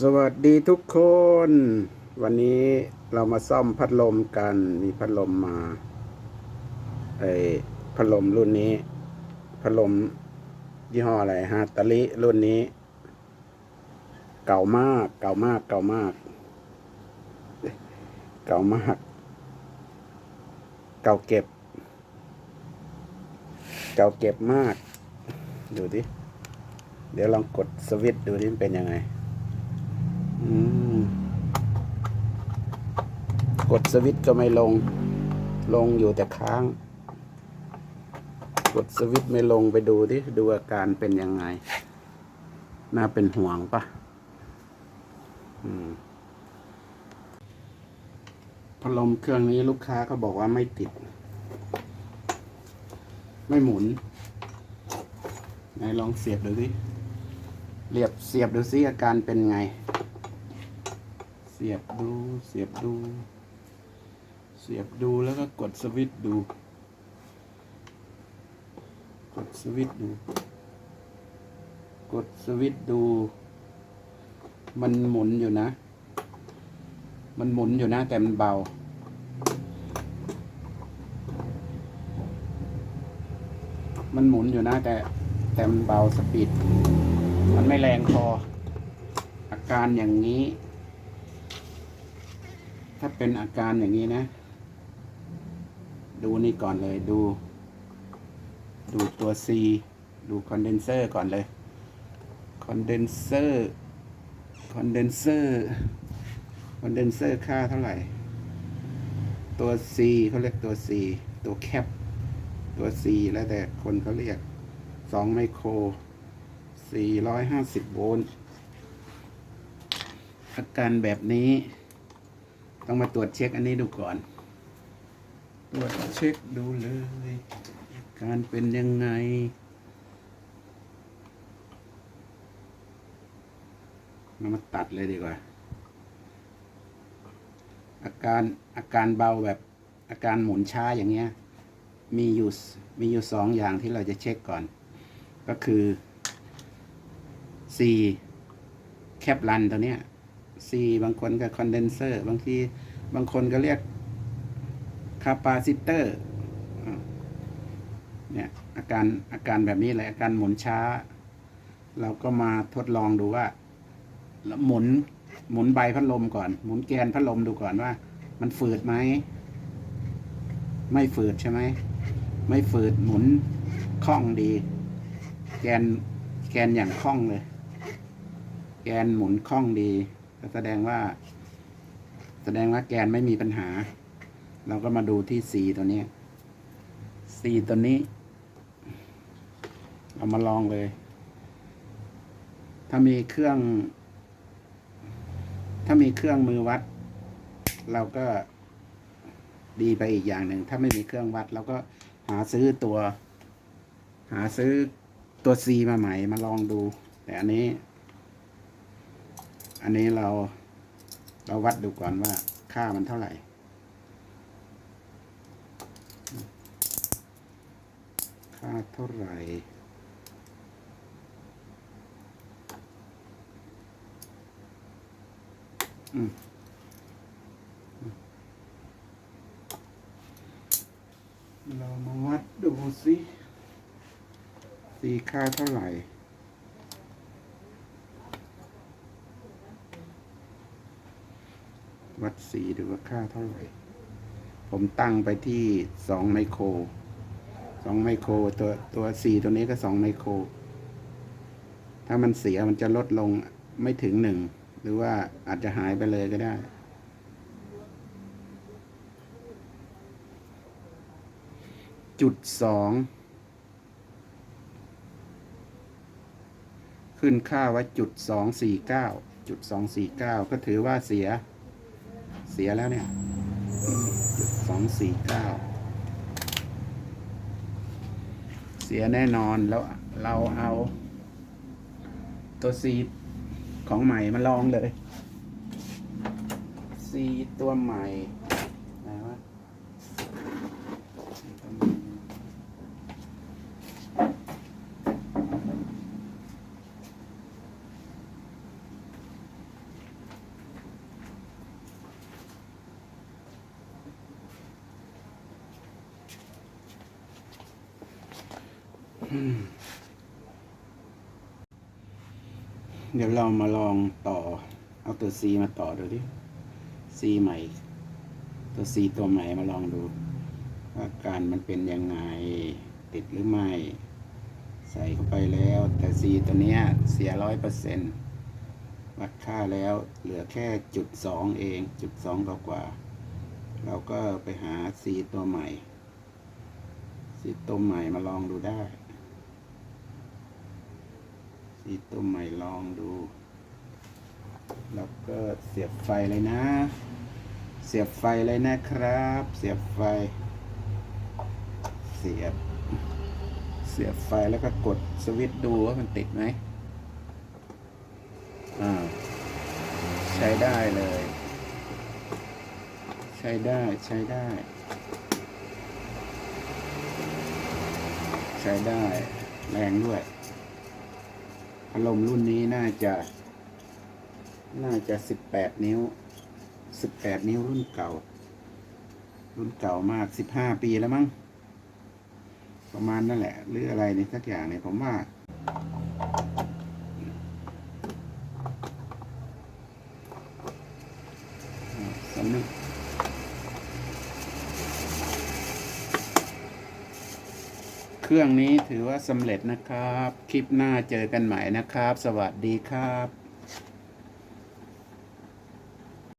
สวัสดีทุกคน วันนี้เรามาซ่อมพัดลมกัน มีพัดลมมาไอพัดลมรุ่นนี้ พัดลมยี่ห้ออะไรฮะตาลิรุ่นนี้ เก่ามาก เก่ามาก เก่ามาก เก่ามาก เก่าเก็บ เก่าเก็บมาก ดูดิ เดี๋ยวลองกดสวิตช์ดูที่มันเป็นยังไง กดสวิตช์ก็ไม่ลง ลงอยู่แต่ค้าง กดสวิตช์ไม่ลงไปดูดิดูอาการเป็นยังไง น่าเป็นห่วงปะอืมพัดลมเครื่องนี้ลูกค้าก็บอกว่าไม่ติด ไม่หมุนไหนลองเสียบดูสิเรียบเสียบดูสิอาการเป็นไง เสียบดูเสียบดู เสียบดูแล้วก็กดสวิตช์ดู กดสวิตช์ดู กดสวิตช์ดู มันหมุนอยู่นะ มันหมุนอยู่นะ แต่มันเบามันหมุนอยู่นะแต่แต่มันเบาสปีด มันไม่แรงพออาการอย่างนี้ ถ้าเป็นอาการอย่างนี้นะ ดูนี่ก่อนเลยดู ดูตัว C ดูคอนเดนเซอร์ก่อนเลยคอนเดนเซอร์คอนเดนเซอร์คอนเดนเซอร์ค่าเท่าไหร่ ตัว C เขาเรียกตัว C ตัวแคปตัว C แล้วแต่คนเขาเรียก 2 ไมโคร 450 โวลต์อาการแบบนี้ ต้องมาตรวจเช็คอันนี้ดูก่อน ตรวจเช็คดูเลย การเป็นยังไง เรามาตัดเลยดีกว่า อาการอาการเบาแบบอาการหมุนช้าอย่างเงี้ย มีอยู่มีอยู่สองอย่างที่เราจะเช็คก่อน ก็คือ C แคปรันตัวเนี้ย C บางคนก็คอนเดนเซอร์ บางทีบางคนก็เรียกคาปาซิเตอร์เนี่ยอาการอาการแบบนี้แหละอาการหมุนช้า เราก็มาทดลองดูว่าหมุนหมุนใบพัดลมก่อน หมุนแกนพัดลมดูก่อนว่า มันฝืดไหม ไม่ฝืดใช่ไหม ไม่ฝืดหมุนคล่องดี แกนแกนอย่างคล่องเลย แกนหมุนคล่องดี ก็แสดงว่า แสดงว่าแกนไม่มีปัญหา เราก็มาดูที่สีตัวนี้สีตัวนี้ เรามาลองเลย ถ้ามีเครื่อง ถ้ามีเครื่องมือวัด เราก็ดีไปอีกอย่างหนึ่ง ถ้าไม่มีเครื่องวัดเราก็หาซื้อตัว หาซื้อตัว C มาใหม่มาลองดู แต่อันนี้ อันนี้เราเราวัดดูก่อนว่าค่ามันเท่าไหร่ ค่าเท่าไหร่ อืมเรามาวัดดูสิสีค่าเท่าไหร่ วัดสีดูว่าค่าเท่าไหร่ ผมตั้งไปที่สองไมโครสองไมโครตัวตัวสีตัวนี้ก็สองไมโคร ถ้ามันเสียมันจะลดลงไม่ถึงหนึ่ง หรือว่าอาจจะหายไปเลยก็ได้จุดสองขึ้นค่าไว้จุดสองสี่เก้าจุดสองสี่เก้าก็ถือว่าเสีย เสียแล้วเนี่ยจุดสองสี่เก้าเสียแน่นอนแล้วเราเอา ตัวซีของใหม่มาลองเลยซีตัวใหม่ไหนวะ ซ อืม เดี๋ยวเรามาลองต่อ เอาตัว C มาต่อดูดิ C ใหม่ ตัว C ตัวใหม่มาลองดู ว่าการมันเป็นยังไงติดหรือไม่ ใส่เข้าไปแล้ว แต่ C ตัวเนี้ยเสียร้อยเปอร์เซ็นต์วัดค่าแล้วเหลือแค่จุดสองเอง จุดสองกว่าๆเราก็ไปหา C ตัวใหม่ C ตัวใหม่มาลองดูได้ C ตัวใหม่ลองดู แล้วก็เสียบไฟเลยนะ เสียบไฟเลยนะครับ เสียบไฟ เสียบ เสียบไฟแล้วก็กดสวิตช์ดูว่ามันติดไหมอ่าวใช้ได้เลย ใช้ได้ใช้ได้ ใช้ได้แรงด้วย พัดลมรุ่นนี้น่าจะ น่าจะสิบแปดนิ้วสิบแปดนิ้วรุ่นเก่า รุ่นเก่ามากสิบห้าปีแล้วมั้งประมาณนั่นแหละ หรืออะไรนี่สักอย่างเนี่ยผมว่าสำนึก เครื่องนี้ถือว่าสำเร็จนะครับ คลิปหน้าเจอกันใหม่นะครับ สวัสดีครับ